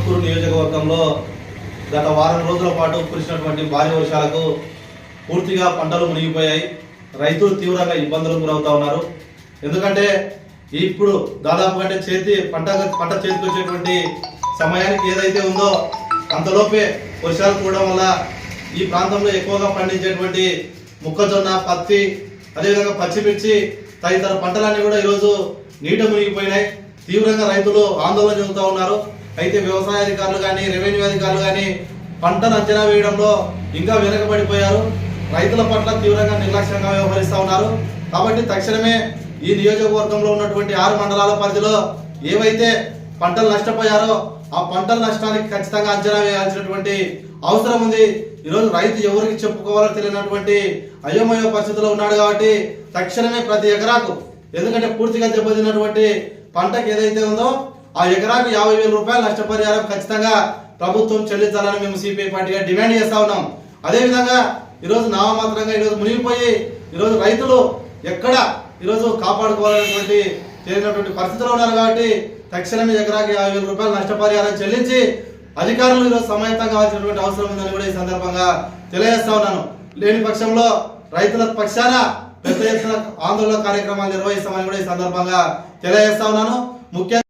ఆత్మకూరు నియోజకవర్గంలో గత వారం రోజుల పాటు కురిసినటువంటి భారీ వర్షాలకు పూర్తిగా పంటలు మునిగిపోయాయి. రైతులు తీవ్రంగా ఇబ్బందులకు గురవుతా ఉన్నారు. ఎందుకంటే ఇప్పుడు దాదాపు అంటే చేతి పంట పంట చేతికి వచ్చేటువంటి సమయానికి ఏదైతే ఉందో అంతలోపే వర్షాలు కూడా వల్ల ఈ ప్రాంతంలో ఎక్కువగా పండించేటువంటి మొక్కజొన్న పత్తి అదేవిధంగా పచ్చిమిర్చి తదితర పంటలన్నీ కూడా ఈరోజు నీట మునిగిపోయినాయి. తీవ్రంగా రైతులు ఆందోళన చెందుతూ ఉన్నారు. అయితే వ్యవసాయ అధికారులు కానీ రెవెన్యూ అధికారులు కానీ పంటను అంచనా వేయడంలో ఇంకా వెనకబడిపోయారు. రైతుల పట్ల తీవ్రంగా నిర్లక్ష్యంగా వ్యవహరిస్తూ ఉన్నారు. కాబట్టి తక్షణమే ఈ నియోజకవర్గంలో ఉన్నటువంటి ఆరు మండలాల పరిధిలో ఏవైతే పంటలు నష్టపోయారో ఆ పంటల నష్టానికి ఖచ్చితంగా అంచనా వేయాల్సినటువంటి అవసరం ఉంది. ఈరోజు రైతు ఎవరికి చెప్పుకోవాలో తెలియనటువంటి అయోమయ పరిస్థితిలో ఉన్నాడు కాబట్టి తక్షణమే ప్రతి ఎకరాకు ఎందుకంటే పూర్తిగా దెబ్బతిన్నటువంటి పంటకు ఏదైతే ఉందో ఆ ఎకరాకు యాభై వేల రూపాయలు నష్టపరిహారం ఖచ్చితంగా ప్రభుత్వం చెల్లించాలని మేము సిపిఐ పార్టీగా డిమాండ్ చేస్తా ఉన్నాం. అదేవిధంగా ఈరోజు నామమాత్రంగా ఈరోజు మునిగిపోయి ఈరోజు రైతులు ఎక్కడ ఈరోజు కాపాడుకోవాలనేటువంటి చేరినటువంటి పరిస్థితిలో ఉన్నారు కాబట్టి తక్షణమే ఎకరాకి యాభై వేల రూపాయలు నష్టపరిహారం చెల్లించి అధికారులు ఈరోజు సమాయత్తం కావాల్సినటువంటి అవసరం ఉందని కూడా ఈ సందర్భంగా తెలియజేస్తా ఉన్నాను. లేని పక్షంలో రైతుల పక్షాన పెద్ద ఎత్తున ఆందోళన కార్యక్రమాలు నిర్వహిస్తామని కూడా ఈ సందర్భంగా తెలియజేస్తా ఉన్నాను. ముఖ్యంగా